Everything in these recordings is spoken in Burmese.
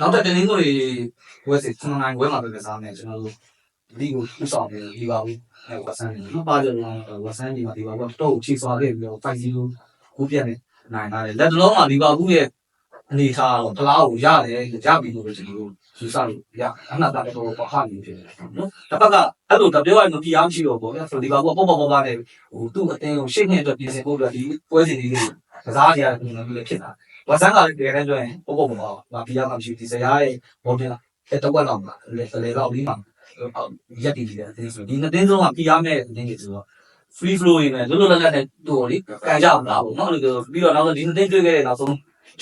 နောက်တစ်တင်းကိုဝက်စစ်စနနိုင်ဝဲမှာပဲကစားမယ်ကျွန်တော်တို့ဒီကိုဥဆောင်နေဒီပါဘူးအဲဝက်ဆန်နေနော်ပါကြတော့ဝက်ဆန်ဒီမှာဒီပါဘူးတော့ချီဆွာခဲ့ပြီးတော့5-0ကိုပြတ်နေနိုင်လာတယ်လက်တလုံးမှာဒီပါဘူးရဲ့အနေထားတော့တလားကိုရတယ်ရပြီလို့ကျွန်တော်တို့ယူဆလို့ရအနာတာတော့ပဟာနေဖြစ်တယ်နော်တစ်ဖက်ကအဲ့လိုတပြောရရင်ပြအောင်ရှိတော့ပေါ့ဗျာဆိုဒီပါဘူးပေါ့ပေါ့ပေါ့ပါနေဟိုသူ့အတင်းကိုရှေ့နှစ်အတွက်ပြင်ဆင်ဖို့အတွက်ဒီပွဲစဉ်လေးတွေကစားကြရတယ်ပုံစံမျိုးလေးဖြစ်တာ ဝဆန်ကလည်းတကယ်တမ်းပြောရင်ပုံပုံပုံပါဘီယာမှမရှိဘူးဒီစရာရဲ့ဘောပြန်တဲ့တော့တော့မှာလေလေတော့ဒီမှာရက်တည်တယ်ဒီဆိုဒီနှစ်တင်းဆုံးကပြရမယ့်တင်းကြီးဆိုတော့ free flow ရင်းနဲ့လွတ်လွတ်လပ်လပ်နဲ့တို့လေကန်ကြအောင်လားပေါ့နော်အဲ့လိုပြီးတော့နောက်ဆုံးဒီနှစ်တင်းတွေ့ခဲ့တဲ့နောက်ဆုံး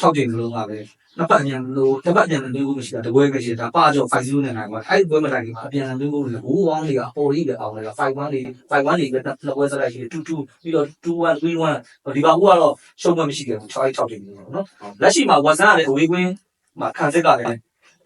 6ချိန်လုံးကပဲ နှစ်ပတ်မြန်လို့တစ်ပတ်မြန်လို့မရှိတာတပွဲပဲရှိတာပါကြော5-0နဲ့နိုင်ပါအဲ့ဒီပွဲမတိုင်ခင်အပြန်အလှန်လို့ဟိုးဝေါင်းတွေကပေါ်ကြီးပဲအောင်လေ5-1တွေ5-1တွေပဲတစ်ပွဲစလိုက်ရှိတယ်2-2ပြီးတော့2-1 3-1ဒီပါဘူးကတော့ရှုံးမှမရှိခဲ့ဘူး6-6ချိန်လို့နော်လက်ရှိမှာဝက်ဆန်ကလည်းအဝေးကွင်းမှာခံစစ်ကလည်း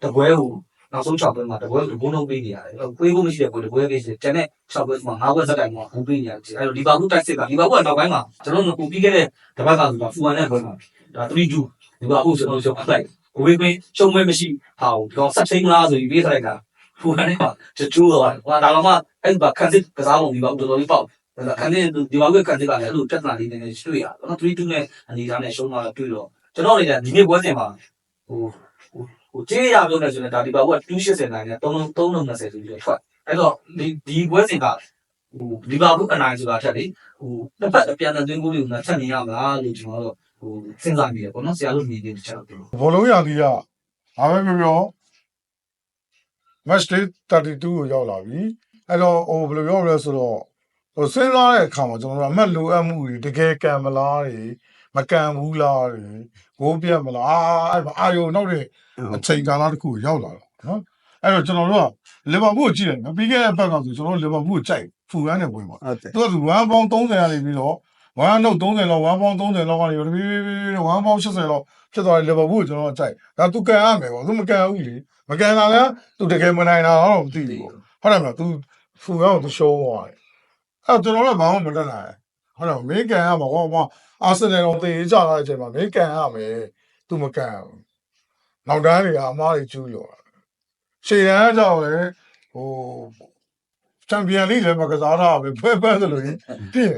တပွဲဟိုနောက်ဆုံး6ပွဲမှာတပွဲဘုံလုံးပေးနေရတယ်။ပေးဖို့မရှိတဲ့ကိုတပွဲပေးစီကျန်တဲ့6ပွဲမှာ5ပွဲစက်တိုင်မှာဘူးပေးနေရတယ်။အဲတော့ဒီပါဘူးတိုက်စစ်ကဒီပါဘူးကနောက်ပိုင်းမှာကျွန်တော်တို့ကိုပြီးခဲ့တဲ့တပတ်ကဆိုတာဖူဝမ်နဲ့ပွဲမှာဒါ3-2 ဒီပါဘူးကျွန်တော်တို့ရှုံးလိုက်အဝေးကွင်းရှုံးမဲမရှိဟာတော့ဆက်ချင်းလားဆိုပြီးပေးလိုက်တာဖူဝမ်နဲ့ပါချချူတော့ဟိုဒါတော့မှအဲ့ဒီပါခံစစ်ကစားပုံဒီပါဘူးတော်တော်လေးပေါ့ဒါခံစစ်ဒီပါဘူးခံစစ်ကလည်းအဲ့လိုပြဿနာလေးနည်းနည်းတွေ့ရတော့3-2နဲ့အနေသားနဲ့ရှုံးသွားတော့တွေ့တော့ကျွန်တော်တွေကဒီနေ့ပွဲစဉ်မှာဟိုဟိုကြေးရပြောနေဆိုရင်ဒါဒီပါဘူးက280နိုင်နဲ့3 320ဆိုပြီးတော့ထွက်အဲ့တော့ဒီဒီပွဲစဉ်ကဟိုဒီပါဘူးအနိုင်ဆိုတာထက်လေဟိုတစ်ဖက်အပြန်အလှန်သွင်းကိုလေးကိုဆက်နေရမလားလို့ကျွန်တော်တို့ ဟိုစဉ်းစားမိတယ်ပေါ့နော်ဆရာတို့မြင်နေတဲ့ချက်တော့ဘောလုံးရာသီကအားပဲပြောပြော match day 32ကိုရောက်လာပြီအဲ့တော့ဟိုဘယ်လိုပြောမလဲဆိုတော့ဟိုစဉ်းစားတဲ့အခါမှာကျွန်တော်တို့အမှတ်လိုအပ်မှုတွေတကယ်ကံမလားတွေမကံဘူးလားတွေဘိုးပြတ်မလားအာအဲ့မှာအာယုံနောက်တဲ့အချိန်ကာလတစ်ခုကိုရောက်လာတော့နော်အဲ့တော့ကျွန်တော်တို့ကလီဗာပူးကိုကြည့်တယ်နော်ပြီးခဲ့တဲ့ဘက်ကဆိုကျွန်တော်တို့လီဗာပူးကိုကြိုက်ဖူရမ်းနေဝင်ပါဟုတ်တယ်သူက1ပေါင်း30ရနေပြီးတော့ 1နှုတ်30လောက်1ပေါင်း30လောက်ကနေပြီးပြီးပြီး1ပေါင်း80လောက်ဖြစ်သွားတယ်လီဗာပူးကိုကျွန်တော်ကကြိုက်ဒါသူကန်ရမယ်ပေါ့သူမကန်ဘူးလေမကန်တာလည်းသူတကယ်မနိုင်တာတော့မသိဘူးပေါ့ဟုတ်တယ်မလားသူဖူရမ်းကိုသူရှုံးသွားတယ်အဲ့တော့ကျွန်တော်ကဘာမှမတက်နိုင်ဟုတ်တယ်မင်းကန်ရမှာဟောမှာအာဆင်နယ်တော့တေးကြလာတဲ့အချိန်မှာမင်းကန်ရမယ်သူမကန်ဘူးနောက်တန်းတွေကအမားတွေကျူးလော်ရှေ့တန်းကြောင့်လေဟိုချန်ပီယံလိလည်းမကစားတာပဲဖွဲဖွဲဆိုလို့ဖြစ်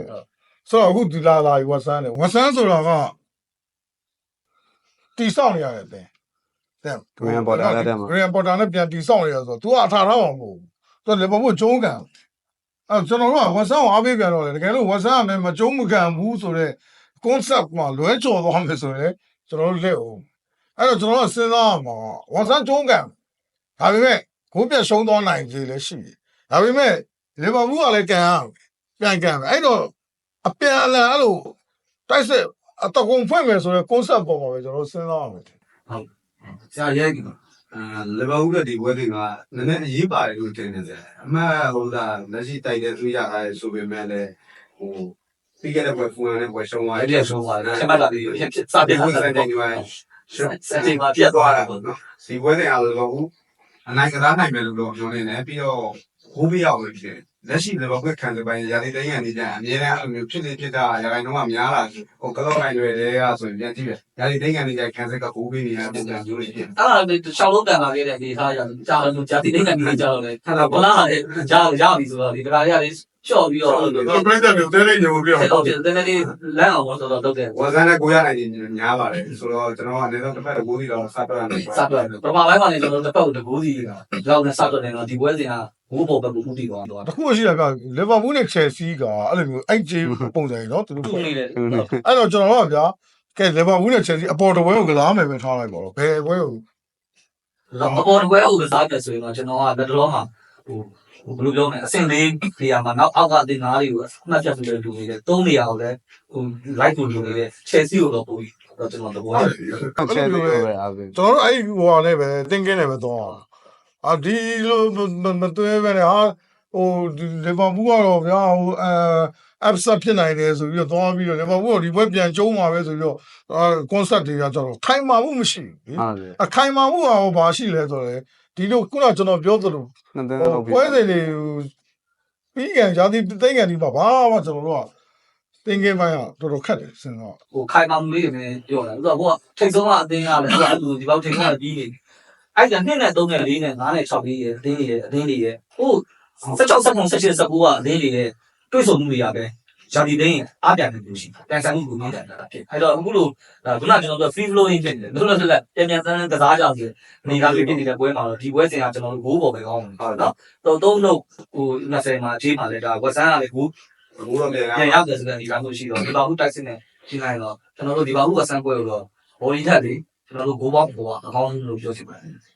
ဆိုတော့အခုဒီလာလာဝဆန်းတယ်ဝဆန်းဆိုတာကတီဆောက်နေရတယ်တဲ့တဲ့ Green Border နဲ့တက်မှာ Green Border နဲ့ပြန်တီဆောက်နေရဆိုတော့ तू အထာထားအောင်မဟုတ်ဘူးသူလည်းဘာမို့ကျုံးကန်အဲကျွန်တော်တို့ကဝဆန်းကိုအားပေးပြန်တော့လေတကယ်လို့ဝဆန်းကလည်းမကျုံးမကန်ဘူးဆိုတော့ concept မှာလွဲချော်သွားမယ်ဆိုရင်ကျွန်တော်တို့လက်အောင်အဲ့တော့ကျွန်တော်တို့စဉ်းစားရမှာဝဆန်းကျုံးကန်ဒါပေမဲ့ကိုပြတ်ရှုံးသွားနိုင်သေးလည်းရှိတယ်ဒါပေမဲ့လီဗာပူးကလည်းကန်ရအောင်ပြန်ကန်မယ်အဲ့တော့ အပြန်အလှန်အဲ့လိုတိုက်စစ်အတကုံဖွင့်မယ်ဆိုတော့ concept ပေါ်မှာပဲကျွန်တော်စဉ်းစားရမယ်ဆရာရဲကြီးအာလီဗာပူးရဲ့ဒီပွဲတွေကနည်းနည်းအရေးပါတယ်လို့ထင်နေတယ်အမှတ်ဟိုဒါလက်ရှိတိုက်တဲ့သူရထားတယ်ဆိုပေမဲ့လည်းဟိုပြီးခဲ့တဲ့ပွဲဖူဟန်နဲ့ပွဲရှုံးသွားအဲ့ဒီရှုံးသွားတယ်ချက်မှတ်တာလေးဖြစ်ဖြစ်စပြဒီတ်ပွဲတာစတဲ့ပေါ့ဒီပွဲရှုံးစက်ချိန်မှာပြတ်သွားတာပေါ့နော်ဒီပွဲတွေအားလုံးကိုအနိုင်ကစားနိုင်မယ်လို့တော့ပြောနေတယ်ပြီးတော့ဘိုးမရောက်လို့ဖြစ် လက်ရှိလီဗာပူးခံတဲ့ပိုင်းရာသီတိုင်းကနေကြအမြဲတမ်းအမျိုးဖြစ်နေဖြစ်တာရာခိုင်နှုန်းကများလာဟိုကလော့တိုင်းတွေကဆိုရင်ပြန်ကြည့်ပြရာသီတိုင်းကနေကြခံစစ်ကဘိုးပေးနေရတဲ့ပုံစံမျိုးတွေဖြစ်အဲ့ဒါလည်းရှောင်းလုံးကန်လာခဲ့တဲ့အနေထားရကြာလို့ကြာတိနေကနေကြာတော့လေအဲ့ဒါဘပေါ့လားလေကြာရပြီဆိုတော့ဒီကရာရလေး ချော့ပြီးတော့တော့ပြိတ္တမျိုးတဲလေးညို့ပြအောင်အဲ့တော့ဒီနေ့လေးလမ်းအောင်ဆိုတော့လုပ်တယ်ဝဇန်နဲ့ကိုရနိုင်ခြင်းများပါတယ်ဆိုတော့ကျွန်တော်ကနေတော့တစ်ဖက်တစ်ကိုးစီတော့စတော့ရတယ်စတော့ပထမပိုင်းမှာလည်းကျွန်တော်တစ်ဖက်ကိုတကူးစီလောက်နဲ့စတော့နေတော့ဒီပွဲစဉ်ကဘိုးပေါ်ဘက်ကိုဥတီသွားတော့တခုရှိတာကလီဗာပူးနဲ့ချယ်ဆီကအဲ့လိုမျိုးအိုက်ဂျေပုံစံကြီးနော်သူတို့တူဖွဲ့နေတယ်အဲ့တော့ကျွန်တော်တို့ကဗျာကဲလီဗာပူးနဲ့ချယ်ဆီအပေါ်တစ်ပွဲကိုကစားမယ်ပဲထားလိုက်ပါတော့ဘယ်ပွဲကိုအပေါ်ကွဲဥပစားပြဆိုရင်တော့ကျွန်တော်ကလက်တော်မှာဟို ဘယ်လိုပြောမလဲအဆင့်လေးနေရာမှာနောက်အောက်ကအတင်သားတွေကိုအမှတ်ပြဆိုတဲ့လူတွေလည်းသုံးနေရာကိုလည်းဟို live ကိုလူတွေလည်း Chelsea ကိုတော့ပို့ပြီးတော့ကျွန်တော်သဘောကျတယ်ချဲသေးကိုပဲအားပဲကျွန်တော်တို့အဲ့ဒီဟိုဟာနဲ့ပဲတင်းကင်းနဲ့ပဲသွားအောင်အာဒီလိုမတွဲပဲနဲ့ဟာဟိုလီဗာပူးကတော့ဗျာဟိုအဲ upset ဖြစ်နိုင်တယ်ဆိုပြီးတော့သွားပြီးတော့လီဗာပူးကဒီဘက်ပြန်ကျုံးမှာပဲဆိုပြီးတော့အာ concept တွေကကျတော့ခိုင်မာမှုမရှိဘူးလေဟုတ်တယ်အခိုင်မာမှုကဟိုဘာရှိလဲဆိုတော့လေဒီလိုခုနကကျွန်တော်ပြောသလိုနှစ်သိန်းဟိုလောက်ပြီပွဲစဉ်တွေပြီးကန်ဂျာတိတိတ်ကန်ဒီမှာဘာမှကျွန်တော်တို့ကတင်းကင်းပိုင်းကတော်တော်ခက်တယ်စဉ်းစားဟိုခိုင်မာမှုလေးတွေနဲ့ပြောတာဥစ္စာဟိုကထိတ်ဆုံးကအတင်းကလည်းအဲ့လိုဒီဘောက်ထိတ်ဆုံးကပြီးနေအဲ့ဒါနှစ်နဲ့သုံးနဲ့လေးနဲ့ငါးနဲ့6လေးရဲ့အတင်းလေးရဲ့အတင်းလေးရဲ့ဟို16 17 18 19ကအတင်းလေးရဲ့ တွေ့ဆုံမှုတွေရပဲဂျာဒီတင်းရဲ့အားပြန်နေလို့ရှိတယ်တန်ဆန်မှုကိုမြင်တယ်တာဖြစ်အဲ့တော့အခုလို့ခုနကကျွန်တော်တို့ free flowing ဖြစ်နေတယ်လို့လို့ဆိုလက်ပြန်ပြန်တန်းတန်းကစားကြအောင်ဆိုနေကားလေးဖြစ်နေတဲ့ပွဲမှာတော့ဒီပွဲစဉ်ကကျွန်တော်တို့ဂိုးပေါ်ပဲကောင်းတယ်ဟုတ်နော်တော့သုံးလို့ဟို20မှာဂျေးမှာလည်းဒါဝက်ဆန်ကလည်းဂိုးဘူးတော့မြန်ပြန်ရောက်တယ်ဆိုတဲ့ဒီကောင်မျိုးရှိတော့ဒီဘာဟုတိုက်စစ်နဲ့ရှင်းလိုက်တော့ကျွန်တော်တို့ဒီဘာဟုကဆန်းပွဲလို့တော့ဘော်လီထက်လေကျွန်တော်တို့ဂိုးပေါင်းပေါ်ကအကောင်းဆုံးလို့ပြောချင်ပါတယ်